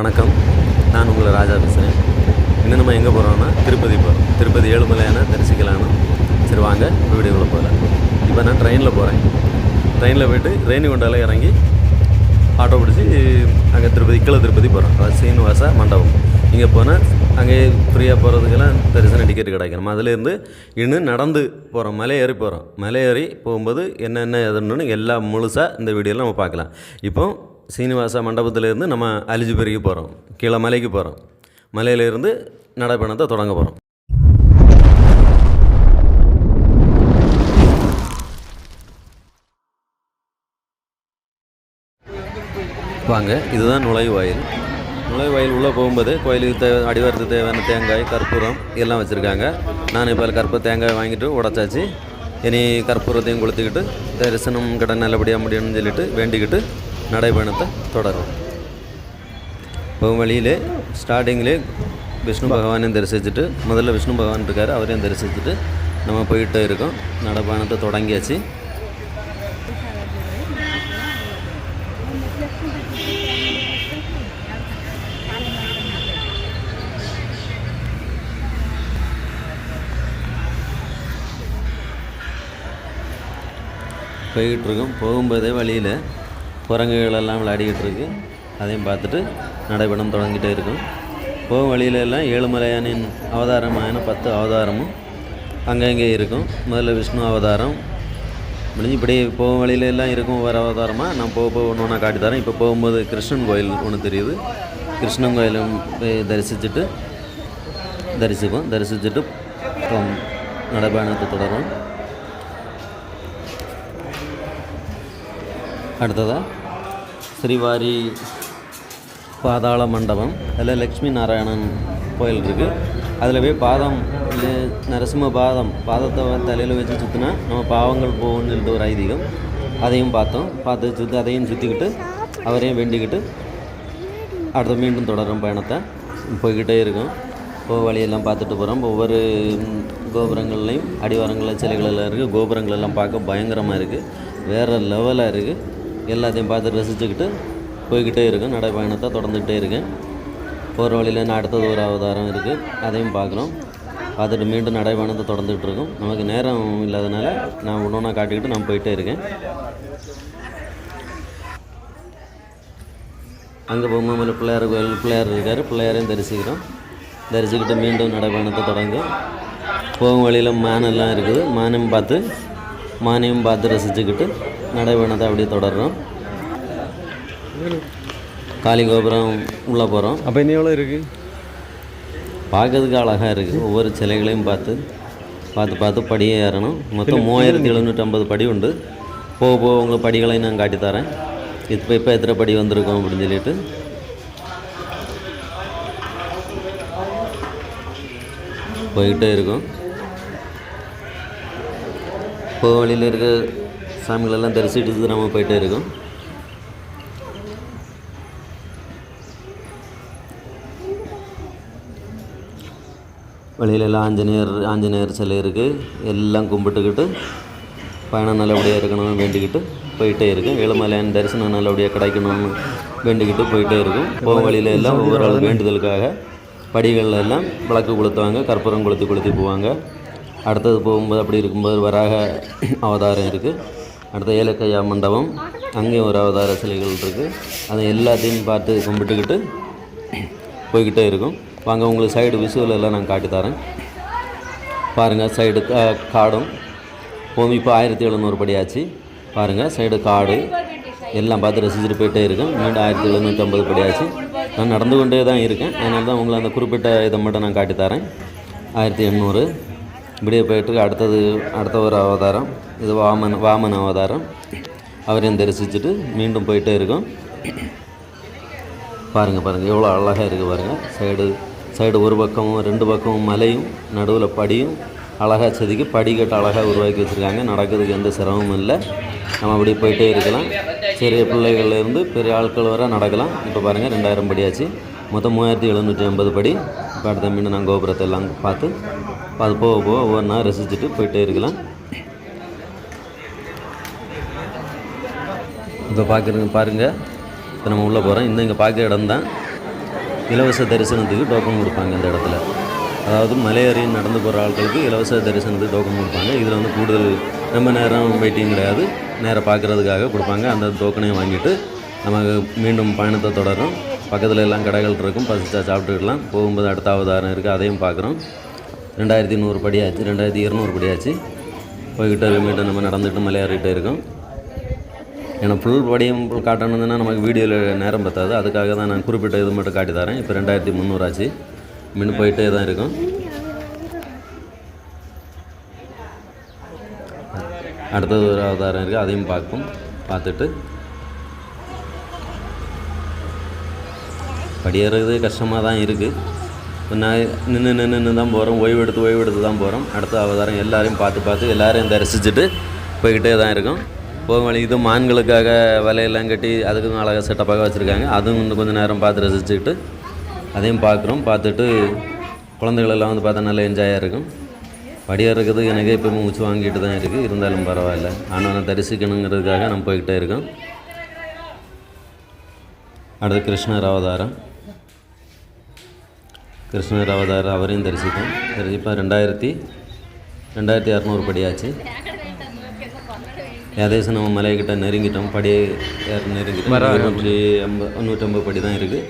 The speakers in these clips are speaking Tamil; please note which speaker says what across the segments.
Speaker 1: வணக்கம். நான் உங்களை ராஜா பேசுகிறேன் இன்னும் நம்ம எங்கே போகிறோம்னா திருப்பதி போகிறோம் திருப்பதி ஏழுமலையான தரிசிக்கலான்னு சரி வாங்க வீடியோவில் போகலாம். இப்போ நான் ட்ரெயினில் போகிறேன் ட்ரெயினில் போயிட்டு ரேணிகுண்டால இறங்கி ஆட்டோ பிடிச்சி அங்கே திருப்பதி கீழே திருப்பதி போகிறோம் அதாவது சீனிவாசா மண்டபம். இங்கே போனால் அங்கே ஃப்ரீயாக போகிறதுக்கெல்லாம் தரிசன டிக்கெட் கிடைக்கணும். அதுலேருந்து இன்னும் நடந்து போகிறோம் மலை ஏறி போகிறோம் மலை ஏறி போகும்போது என்னென்ன எதுன்னு எல்லாம் முழுசாக இந்த வீடியோவில் நம்ம பார்க்கலாம். இப்போ சீனிவாசா மண்டபத்திலேருந்து நம்ம அலிஜிபெரிக்கு போகிறோம் கீழே மலைக்கு போகிறோம் மலையிலேருந்து நடைப்பயணத்தை தொடங்க போகிறோம் வாங்க இதுதான் நுழைவாயில் நுழைவாயில் உள்ளே போகும்போது கோயிலுக்கு தே அடிவாரத்துக்கு தேவையான தேங்காய் கற்பூரம் இதெல்லாம் வச்சுருக்காங்க. நான் இப்போ கற்பூர தேங்காய் வாங்கிட்டு உடச்சாச்சு. இனி கற்பூரத்தையும் கொளுத்திக்கிட்டு தரிசனம் கடை நல்லபடியாக முடியும்னு சொல்லிட்டு வேண்டிக்கிட்டு நடைபயணத்தை தொடரும். போகும் வழியிலே ஸ்டார்டிங்கிலே விஷ்ணு பகவானையும் தரிசிச்சுட்டு முதல்ல விஷ்ணு பகவான் இருக்கார் அவரையும் தரிசிச்சுட்டு நம்ம போயிட்டே இருக்கோம். நடைபயணத்தை தொடங்கியாச்சு. போய்கிட்டு இருக்கோம். போகும்போதே வழியில் குரங்குகள் எல்லாம் விளையாடிக்கிட்டு இருக்கு அதையும் பார்த்துட்டு நடைபயணம் தொடங்கிட்டே இருக்கும். போகும் வழியில எல்லாம் ஏழுமலையானின் அவதாரமான பத்து அவதாரமும் அங்கங்கே இருக்கும். முதல்ல விஷ்ணு அவதாரம். முடிஞ்சு இப்படி போகும் வழியில எல்லாம் இருக்கும் ஒவ்வொரு அவதாரமாக நான் போக போக ஒன்று ஒன்றா காட்டி தரேன். இப்போ போகும்போது கிருஷ்ணன் கோயில் ஒன்று தெரியுது. கிருஷ்ணன் கோயிலும் போய் தரிசிச்சுட்டு தரிசிப்போம். தரிசிச்சுட்டு அப்புறம் நடைபயணத்தை தொடரும் அடுத்ததாக ஸ்ரீவாரி பாதாள மண்டபம் அதில் லக்ஷ்மி நாராயணன் கோயில் இருக்குது அதில் போய் பாதம் நரசிம்ம பாதம் பாதத்தை தலையில் வச்சு சுற்றினா நம்ம பாவங்கள் போகும்னு சொல்லிட்டு ஒரு ஐதீகம். அதையும் பார்த்தோம். பார்த்து சுற்றி அதையும் சுற்றிக்கிட்டு அவரையும் வேண்டிக்கிட்டு அடுத்த மீண்டும் தொடரும் பயணத்தை. போய்கிட்டே இருக்கும். போக வழியெல்லாம் பார்த்துட்டு போகிறோம் ஒவ்வொரு கோபுரங்கள்லையும் அடிவாரங்களில் சிலைகளெல்லாம் இருக்குது கோபுரங்களெல்லாம் பார்க்க பயங்கரமாக இருக்குது வேறு லெவலாக இருக்குது எல்லாத்தையும் பார்த்து ரசிச்சுக்கிட்டு போய்கிட்டே இருக்கும் நடைப்பயணத்தை தொடர்ந்துக்கிட்டே இருக்கேன். போகிற வழியில் நான் அடுத்தது ஒரு அவதாரம் இருக்குது அதையும் பார்க்குறோம் பார்த்துட்டு மீண்டும் நடைப்பயணத்தை தொடர்ந்துகிட்டு இருக்கோம். நமக்கு நேரம் இல்லாதனால நான் ஒன்று ஒன்றா காட்டிக்கிட்டு நான் போயிட்டே இருக்கேன். அங்கே போகும்போது பிள்ளையார் கோயில் பிள்ளையார் இருக்கார். பிள்ளையாரையும் தரிசிக்கிறோம். தரிசிக்கிட்டு மீண்டும் நடைப்பயணத்தை தொடங்கும் போகும் வழியில் மானெல்லாம் இருக்குது. மானையும் பார்த்து மானையும் பார்த்து ரசிச்சுக்கிட்டு நடைப்பயணத்தை அப்படியே தொடர்றோம். காளி கோபுரம் உள்ளே போகிறோம்
Speaker 2: அப்போ இன்னும் எவ்வளோ இருக்குது
Speaker 1: பார்க்கறதுக்கு அழகாக இருக்குது ஒவ்வொரு சிலைகளையும் பார்த்து பார்த்து பார்த்து படியே ஏறணும். மொத்தம் மூவாயிரத்தி எழுநூற்றம்பது படி உண்டு. போக போக உங்களுக்கு படிகளையும் நான் காட்டித் தரேன். இப்போ இப்போ எத்தனை படி வந்திருக்கோம் அப்படின்னு சொல்லிட்டு. போய்கிட்டே இருக்கும். போக வழியில் இருக்க சாமிகளெல்லாம் தரிசிட்டு நம்ம போயிட்டே இருக்கோம். வழியிலெல்லாம் ஆஞ்சநேயர் ஆஞ்சநேயர் சிலை இருக்குது எல்லாம் கும்பிட்டுக்கிட்டு பயணம் நல்லபடியாக இருக்கணும்னு வேண்டிக்கிட்டு போயிட்டே இருக்கும். ஏழுமலையான் தரிசனம் நல்லபடியாக கிடைக்கணும்னு வேண்டிக்கிட்டு போயிட்டே இருக்கும். போக வழியில எல்லாம் ஒவ்வொரு ஆள் வேண்டுதலுக்காக படிகளில் எல்லாம் விளக்கு கொளுத்துவாங்க கற்பூரம் கொளுத்தி கொளுத்தி போவாங்க. அடுத்தது போகும்போது அப்படி இருக்கும்போது வராக அவதாரம் இருக்குது அடுத்த ஏலக்கையா மண்டபம். அங்கேயும் ஒரு அவதார சிலைகள் இருக்குது அதை எல்லாத்தையும் பார்த்து கும்பிட்டுக்கிட்டு போய்கிட்டே இருக்கும். வாங்க உங்களுக்கு சைடு விசுவல் எல்லாம் நான் காட்டி தரேன். பாருங்கள் சைடு கா- காடும். பூமி இப்போ ஆயிரத்தி எழுநூறு படி ஆச்சு. பாருங்கள் சைடு காடு. எல்லாம் பார்த்து ரசிச்சுட்டு போயிட்டே இருக்கேன். மீண்டும் ஆயிரத்தி எழுநூற்றம்பது படி ஆச்சு. நான் நடந்து கொண்டே தான் இருக்கேன். அதனால தான் உங்களை அந்த குறிப்பிட்ட இதை மட்டும் நான் காட்டி தரேன். ஆயிரத்தி எண்ணூறு. இப்படியே போயிட்டு அடுத்தது அடுத்த ஒரு அவதாரம் இது வாமன் வாமன் அவதாரம். அவரையும் தரிசிச்சுட்டு மீண்டும் போயிட்டே இருக்கும். பாருங்கள் பாருங்கள் எவ்வளோ அழகாக இருக்குது பாருங்கள் சைடு சைடு ஒரு பக்கமும் ரெண்டு பக்கமும் மலையும் நடுவில் படியும். அழகாக செதுக்கி படிக்கட்டு அழகாக உருவாக்கி வச்சுருக்காங்க. நடக்கிறதுக்கு எந்த சிரமமும் இல்லை. நம்ம அப்படி போயிட்டே இருக்கலாம். சிறிய பிள்ளைகள்லேருந்து பெரிய ஆட்கள் வர நடக்கலாம். இப்போ பாருங்கள் ரெண்டாயிரம் படியாச்சு மொத்தம் மூவாயிரத்தி எழுநூற்றி ஐம்பது படி. இப்போ அடுத்த மீண்டும் நான் கோபுரத்தை எல்லாம் பார்த்து அது போக போக ஒவ்வொன்றா ரசிச்சுட்டு போயிட்டே இருக்கலாம். இப்போ பார்க்குறங்க பாருங்கள் இப்போ நம்ம உள்ளே போகிறோம் இந்த இங்கே பார்க்குற இடம் தான் இலவச தரிசனத்துக்கு டோக்கன் கொடுப்பாங்க இந்த இடத்துல. அதாவது மலையேறி நடந்து போகிற ஆட்களுக்கு இலவச தரிசனத்துக்கு டோக்கன் கொடுப்பாங்க. இதில் வந்து கூடுதல் ரொம்ப நேரம் வெயிட்டிங் கிடையாது. நேராக பார்க்குறதுக்காக கொடுப்பாங்க. அந்த டோக்கனையும் வாங்கிட்டு நமக்கு மீண்டும் பயணத்தை தொடரும். பக்கத்தில் எல்லாம் கடைகள் இருக்கும். பசிச்சா சாப்பிட்டுக்கலாம். போகும்போது அடுத்த அவதாரம் இருக்குது அதையும் பார்க்குறோம். ரெண்டாயிரத்தி நூறு படி ஆச்சு. ரெண்டாயிரத்தி இருநூறு படி ஆச்சு. போய்கிட்டு நம்ம நடந்துட்டு மலையேறிட்டே இருக்கோம். ஏன்னா ஃபுல் படியும் காட்டணுன்னா நமக்கு வீடியோவில் நேரம் பத்தாது. அதுக்காக தான் நான் குறிப்பிட்ட இது மட்டும் காட்டி தரேன். இப்போ ரெண்டாயிரத்தி முந்நூறு ஆச்சு. மின்னு போயிட்டே தான் இருக்கும். அடுத்தது ஒரு அவதாரம் இருக்குது அதையும் பார்ப்போம். பார்த்துட்டு படியேறது கஷ்டமாக தான் இருக்குது நான் நின்று நின்று நின்று தான் போகிறோம் ஓய்வு எடுத்து ஓய்வு எடுத்து தான் போகிறோம் அடுத்த அவதாரம் எல்லாரையும் பார்த்து பார்த்து எல்லாரையும் தரிசிச்சுட்டு போய்கிட்டே தான் இருக்கோம். போகும் வழி இது மான்களுக்காக வலையெல்லாம் கட்டி அதுக்கும் அழகாக செட்டப்பாக வச்சுருக்காங்க. அதுவும் இன்னும் கொஞ்சம் நேரம் பார்த்து ரசிச்சுக்கிட்டு அதையும் பார்க்குறோம். பார்த்துட்டு குழந்தைகளெல்லாம் வந்து பார்த்தா நல்லா என்ஜாயாக இருக்கும். படியேறதுக்கு எனக்கே இப்போ மூச்சு வாங்கிட்டு தான் இருக்குது இருந்தாலும் பரவாயில்ல. ஆனால் நான் தரிசிக்கணுங்கிறதுக்காக நம்ம போய்கிட்டே இருக்கோம். அடுத்து கிருஷ்ணர் அவதாரம். கிருஷ்ணர் அவதாரம் அவரையும் தரிசித்தோம். இப்போ ரெண்டாயிரத்தி ரெண்டாயிரத்தி இரநூறு படியாச்சு. ஏதேசம் நம்ம மலைக்கிட்ட நெருங்கிட்டோம். படி நெருங்கிட்டோம்? நூற்றி ஐம்பது நூற்றம்பது படி தான் இருக்குது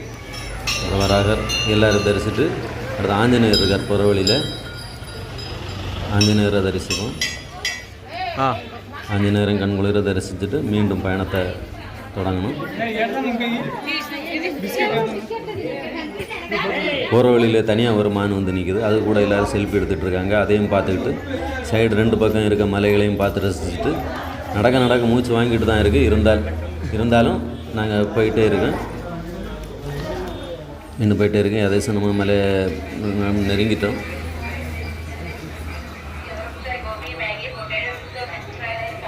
Speaker 1: வராகர் எல்லோரும் தரிசிட்டு அடுத்து ஆஞ்சநேயர் இருக்கார் புற வழியில். ஆஞ்சநேயரை தரிசிப்போம்.
Speaker 2: ஆ.
Speaker 1: ஆஞ்சநேயரும் கண்குளிர தரிசிச்சுட்டு மீண்டும் பயணத்தை தொடங்கணும். போகிற வழியில் தனியாக ஒரு மான் வந்து நிற்குது அது கூட எல்லோரும் செல்ஃபி எடுத்துகிட்டு இருக்காங்க அதையும் பார்த்துக்கிட்டு சைடு ரெண்டு பக்கம் இருக்க மலைகளையும் பார்த்து ரசிச்சுட்டு நடக்க நடக்க மூச்சு வாங்கிட்டு தான் இருக்குது இருந்தால் இருந்தாலும் நாங்கள் போயிட்டே இருக்கோம். நின்று போயிட்டே இருக்கேன் அதே நம்ம மலை நெருங்கிட்டோம்.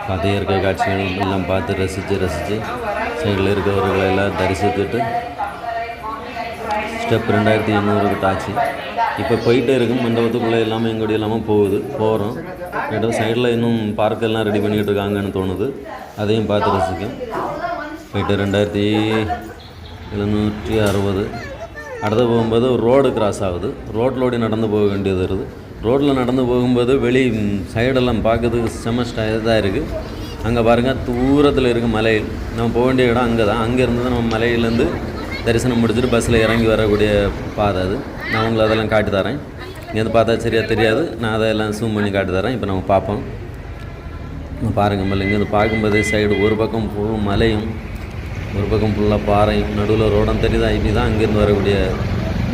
Speaker 1: பார்த்து இயற்கை காட்சிகள் எல்லாம் பார்த்து ரசித்து ரசித்து சைடில் இருக்கிறவர்களை எல்லாம் தரிசித்துட்டு ஸ்டெப் ரெண்டாயிரத்தி எண்ணூறுக்கு கிட்ட இப்போ போயிட்டே இருக்கும். மண்டபத்துக்குள்ளே எல்லாமே எங்கூட இல்லாமல் போகுது. போகிறோம் ரெண்டு சைடில் இன்னும் பார்க்கெல்லாம் ரெடி பண்ணிக்கிட்டு இருக்காங்கன்னு தோணுது. அதையும் பார்த்து ரசிக்கும். போயிட்டு ரெண்டாயிரத்தி எழுநூற்றி அறுபது. அடுத்து போகும்போது ரோடு கிராஸ் ஆகுது. ரோட்லோடி நடந்து போக வேண்டியது வருது. ரோட்டில் நடந்து போகும்போது வெளி சைடெல்லாம் பார்க்கறதுக்கு செம இதாக இருக்குது அங்கே பாருங்கள் தூரத்தில் இருக்க மலை நம்ம போக வேண்டிய இடம் அங்கே தான் அங்கேருந்து தான் நம்ம மலையிலேருந்து தரிசனம் முடிச்சுட்டு பஸ்ஸில் இறங்கி வரக்கூடிய பாதை அது. நான் உங்களை அதெல்லாம் காட்டி தரேன். இங்கேருந்து பார்த்தா சரியாக தெரியாது. நான் அதெல்லாம் ஜூம் பண்ணி காட்டி தரேன். இப்போ நம்ம பார்ப்போம். பாருங்கள் பாருங்க மலை இங்கேருந்து பார்க்கும்போதே சைடு ஒரு பக்கம் ஃபுல் மலையும் ஒரு பக்கம் ஃபுல்லாக பாறையும். நடுவில் ரோடம் தெரியுதா? இப்படி தான் அங்கேருந்து வரக்கூடிய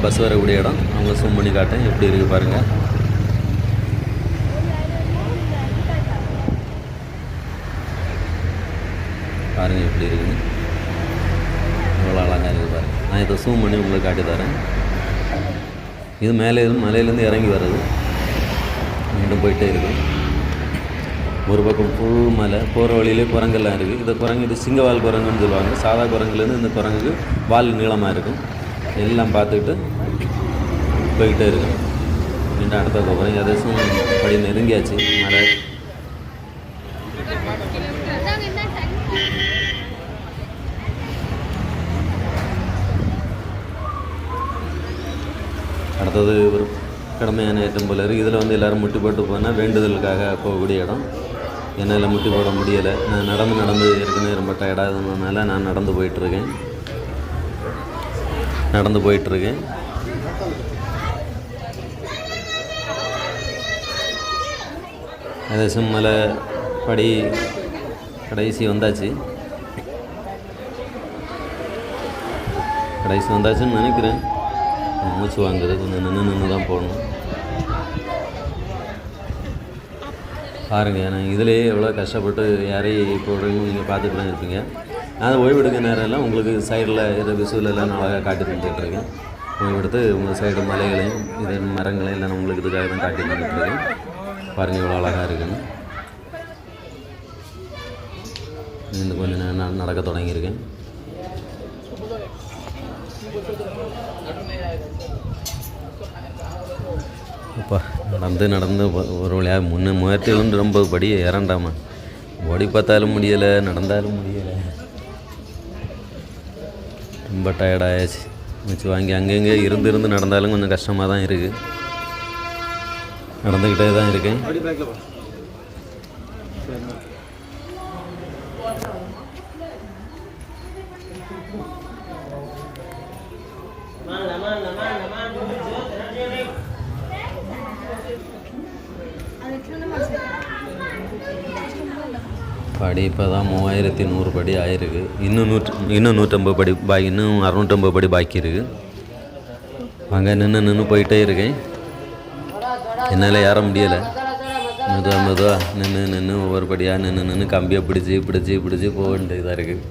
Speaker 1: பஸ் வரக்கூடிய இடம். அவங்க ஜூம் பண்ணி காட்டேன் எப்படி இருக்குது பாருங்கள் பாருங்கள் எப்படி இருக்குது எவ்வளோ அழகாக இருக்குது பாருங்கள் நான் இதை ஜூம் பண்ணி உங்களுக்கு காட்டி தரேன். இது மேலே இருந்து மலையிலேருந்து இறங்கி வர்றது. மீண்டும் போயிட்டே இருக்கும் ஒரு பக்கம் ஃபுல் மலை போகிற வழியிலே குரங்கெல்லாம் இருக்குது இந்த குரங்கு இது சிங்கவால் குரங்குன்னு சொல்லுவாங்க. சாதா குரங்குலேருந்து இந்த குரங்குக்கு வால் நீளமாக இருக்கும். எல்லாம் பார்த்துக்கிட்டு போய்கிட்டே இருக்கும் மீண்டும் அடுத்த போகிறேன் ஏதாச்சும் படி நெருங்கியாச்சு. மலை. அடுத்தது ஒரு கடமையான ஏற்றம் போல இருக்குது இதில் வந்து எல்லோரும் முட்டி போட்டு போனால் வேண்டுதலுக்காக போகக்கூடிய இடம். என்னால் முட்டி போட முடியலை. நான் நடந்து நடந்து ஏற்கனவே ரொம்ப டயர்டாக இருந்ததுனால நான் நடந்து போயிட்டுருக்கேன். நடந்து போயிட்டுருக்கேன். ஏதாச்சும் மலை படி கடைசி வந்தாச்சு. கடைசி வந்தாச்சுன்னு நினைக்கிறேன். மூச்சு வாங்குறது கொஞ்சம் நின்று நின்று தான் போகணும். பாருங்கள் நான் இதிலே எவ்வளோ கஷ்டப்பட்டு யாரையும் போடுறீங்க நீங்கள் பார்த்துட்டு தான் இருப்பீங்க. நான் ஓய்வெடுக்க நேரம் எல்லாம் உங்களுக்கு சைடில் இருக்கிற விசுவில் எல்லாம் நான் அழகாக காட்டி தந்துட்டுருக்கேன் ஓய்வெடுத்து உங்கள் சைடு மலைகளையும் இது மரங்களையும் எல்லாம் உங்களுக்கு இதுக்காக தான் காட்டி தந்துட்டுருக்கேன் பாருங்கள் இவ்வளோ அழகாக இருக்குன்னு. இன்னும் கொஞ்சம் நான் நடக்க தொடங்கியிருக்கேன். அப்பா நடந்து நடந்து ஒரு வழியாக முன்னே முயற்சியிலும் ரொம்ப படி இறண்டாமா ஓடி பார்த்தாலும் முடியலை நடந்தாலும் முடியலை. ரொம்ப டயர்டாயாச்சு வச்சு வாங்கி அங்கங்கே இருந்து இருந்து நடந்தாலும் கொஞ்சம் கஷ்டமாக தான் இருக்குது நடந்துக்கிட்டே தான் இருக்கேன்
Speaker 2: அப்படி பேக்கில் போ சரி
Speaker 1: படி இப்போ தான் மூவாயிரத்தி நூறு படி ஆயிருக்கு. இன்னும் நூற்று இன்னும் நூற்றம்பது படி பாக்கி இன்னும் அறுநூற்றம்பது படி பாக்கி இருக்குது அங்கே நின்று நின்று போயிட்டே இருக்கேன். என்னால் ஏற முடியலை. மெதுவாக மெதுவாக நின்று நின்று ஒவ்வொரு படியாக நின்று நின்று கம்பியை பிடிச்சி பிடிச்சி பிடிச்சி போக வேண்டியதாக இருக்குது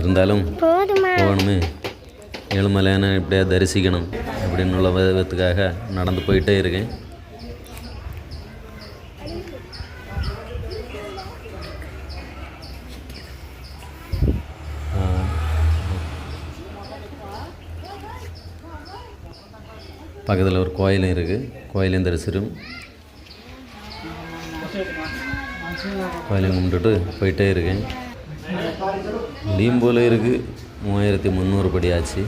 Speaker 1: இருந்தாலும் போகணுமே. ஏழுமலையான இப்படியா தரிசிக்கணும் அப்படின்னு உள்ள விதத்துக்காக நடந்து போயிட்டே இருக்கேன். பக்கத்தில் ஒரு கோயிலும் இருக்குது கோயிலையும் தரிசிடும் கோயிலையும் கும்பிட்டுட்டு போயிட்டே இருக்கேன். முடியும் போல் இருக்குது மூவாயிரத்தி முந்நூறு படி ஆச்சு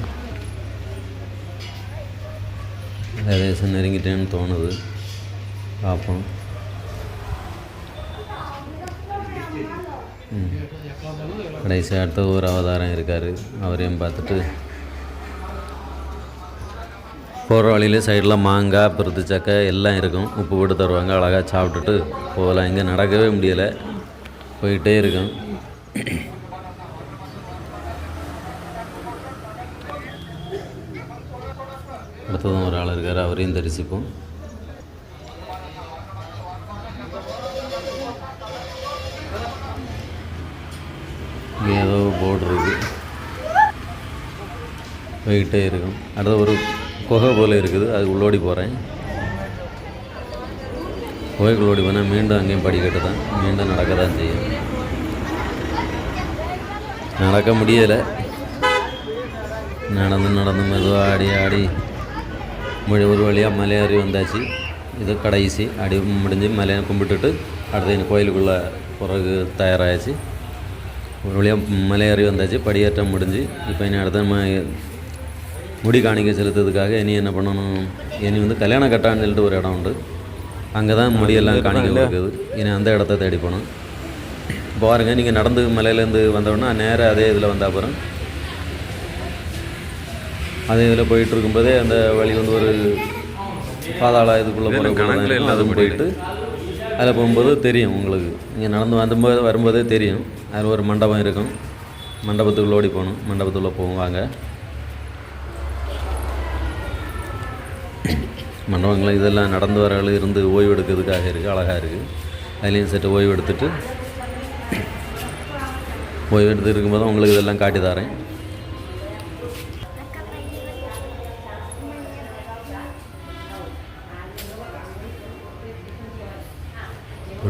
Speaker 1: ஏகദേശம் நெருங்கிட்டேன்னு தோணுது. பார்ப்போம். கடைசி அடுத்த ஒரு அவதாரம் இருக்கார். அவரையும் பார்த்துட்டு போகிற வழியிலே சைடில் மாங்காய் பிறத்து சக்கை எல்லாம் இருக்கும். உப்பு போட்டு தருவாங்க. அழகாக சாப்பிட்டுட்டு போகலாம். இங்கே நடக்கவே முடியலை. போயிட்டே இருக்கும். அடுத்ததும் ஒரு ஆள் இருக்கார் அவரையும் தரிசிப்போம். இங்கே ஏதோ போர்டு இருக்குது போய்கிட்டே இருக்கும். அடுத்து ஒரு குகை போல் இருக்குது. அது உள்ளோடி போகிறேன் குகைக்குள்ள ஓடி போனால் மீண்டும் அங்கேயும் படிக்கட்டு தான். மீண்டும் நடக்க தான் செய்யும். நடக்க முடியலை. நடந்து நடந்து மெதுவாக ஆடி. ஆடி ஒரு வழியாக மலையேறி வந்தாச்சு. இது கடைசி அடி முடிஞ்சு மலையை கும்பிட்டுட்டு அடுத்து இந்த கோயிலுக்குள்ளே பிறகு தயாராகிச்சு ஒரு வழியாக மலையேறி வந்தாச்சு படியேற்றம் முடிஞ்சு இப்போ இனி அடுத்த நம்ம முடி காணிக்க செலுத்துறதுக்காக இனி என்ன பண்ணணும் இனி வந்து கல்யாண கட்டான்னு சொல்லிட்டு ஒரு இடம் உண்டு அங்கே தான் முடியெல்லாம் காணிக்க இருக்குது இனி அந்த இடத்த தேடி போகணும் பாருங்க நீங்கள் நடந்து மலையிலேருந்து வந்தோடனே நேராக அதே இதில் வந்தால் அப்புறம் அதே இதில் போயிட்டு இருக்கும்போதே அந்த வழி வந்து ஒரு பாதாள இதுக்குள்ளே போகிற அதுவும் போயிட்டு அதில் போகும்போது தெரியும் உங்களுக்கு. இங்கே நடந்து வந்தபோது வரும்போதே தெரியும். அதில் ஒரு மண்டபம் இருக்கும். மண்டபத்துக்குள்ள ஓடி போகணும். மண்டபத்துக்குள்ளே போவோம் வாங்க. மண்டபங்கள் இதெல்லாம் நடந்து வர ஆளு இருந்து ஓய்வு எடுக்கிறதுக்காக இருக்குது அழகாக இருக்குது அதுலேயும் சற்று ஓய்வு எடுத்துட்டு ஓய்வு எடுத்து இருக்கும்போது உங்களுக்கு இதெல்லாம் காட்டி தரேன்.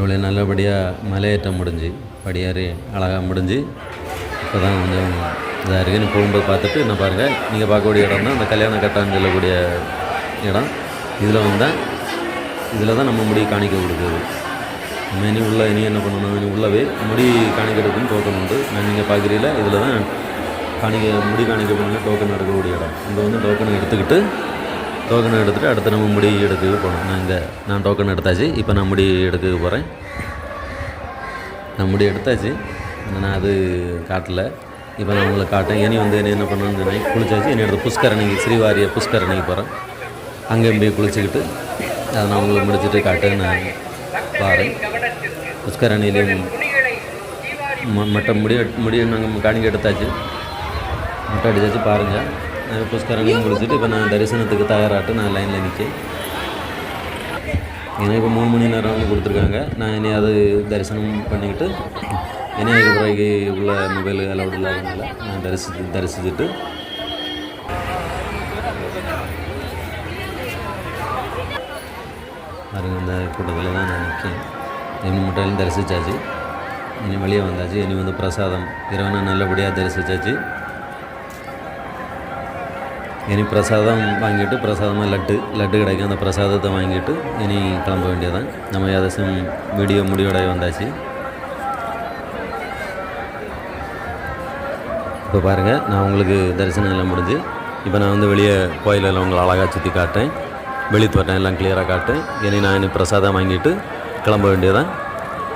Speaker 1: இவ்வளோ நல்லபடியாக மலையேற்றம் முடிஞ்சு படியேறி அழகாக முடிஞ்சு இப்போ தான் கொஞ்சம் இதாக இருக்குது போகும்போது பார்த்துட்டு என்ன பாருங்கள் நீங்கள் பார்க்கக்கூடிய இடம் தான் அந்த கல்யாண கட்டான்னு சொல்லக்கூடிய இடம். இதில் வந்தால் இதில் தான் நம்ம முடி காணிக்க கொடுக்குது. நம்ம இனி உள்ள இனி என்ன பண்ணணும் இனி உள்ளவே முடி காணிக்கிறதுக்குன்னு டோக்கன் உண்டு. நான் நீங்கள் பார்க்குறீங்களா இதில் தான் காணிக்க முடி காணிக்க பண்ண டோக்கன் எடுக்கக்கூடிய இடம். இங்கே வந்து டோக்கனை எடுத்துக்கிட்டு டோக்கன் எடுத்துகிட்டு அடுத்து நம்ம முடி எடுக்க போகணும். நாங்கள் நான் டோக்கன் எடுத்தாச்சு. இப்போ நான் முடி எடுக்க போகிறேன் நான் முடி எடுத்தாச்சு. நான் அது காட்டல. இப்போ நான் உங்களை காட்டேன் இனி வந்து என்ன என்ன பண்ணணும்னு குளிச்சாச்சு. இனி எடுத்து புஷ்கரணிக்கு ஸ்ரீவாரிய புஷ்கரணிக்கு போகிறேன் அங்கேயும் போய் குளிச்சுக்கிட்டு அதை நான் உங்களை முடிச்சுட்டு காட்டு நான் பாறேன் புஷ்கரணிலையும் ம மற்ற முடி முடியும் நாங்கள் காணிக்க எடுத்தாச்சு. மொட்டை அடித்தாச்சு பாருங்கள் நான் புஷ்கரணியும் இப்போ நான் தரிசனத்துக்கு தயாராகிட்டு நான் லைனில் நிற்கேன் எனக்கு இப்போ மூணு மணி நேரம் வந்து கொடுத்துருக்காங்க. நான் இனி அது தரிசனம் பண்ணிக்கிட்டு இனி அதுக்கு பிறகு உள்ள மொபைல் அலௌட் இல்லாதனால நான் தரிசி தரிசிச்சுட்டு. பாருங்க அந்த கூட்டத்தில் தான் நான் நிற்கேன் என் முட்டையிலும் தரிசித்தாச்சு இனி வெளியே வந்தாச்சு. இனி வந்து பிரசாதம். இறைவனை நல்லபடியாக தரிசித்தாச்சு இனி பிரசாதம் வாங்கிட்டு பிரசாதமாக லட்டு லட்டு கிடைக்கும் அந்த பிரசாதத்தை வாங்கிட்டு இனி கிளம்ப வேண்டியதான் நம்ம ஏதாச்சும் வீடியோ முடிவோட வந்தாச்சு இப்போ பாருங்கள் நான் உங்களுக்கு தரிசனம் எல்லாம் முடிஞ்சு இப்போ நான் வந்து வெளியே கோயிலெல்லாம் உங்களை அழகாக சுற்றி காட்டேன் வெளி தோட்டம் எல்லாம் கிளியராக காட்டேன் இனி நான் இனி பிரசாதம் வாங்கிட்டு கிளம்ப வேண்டியதான்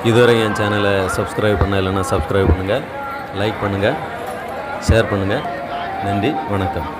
Speaker 1: இதுவரை என் சேனலை சப்ஸ்கிரைப் பண்ண இல்லைன்னா சப்ஸ்கிரைப் பண்ணுங்கள் லைக் பண்ணுங்கள் ஷேர் பண்ணுங்கள் நன்றி வணக்கம்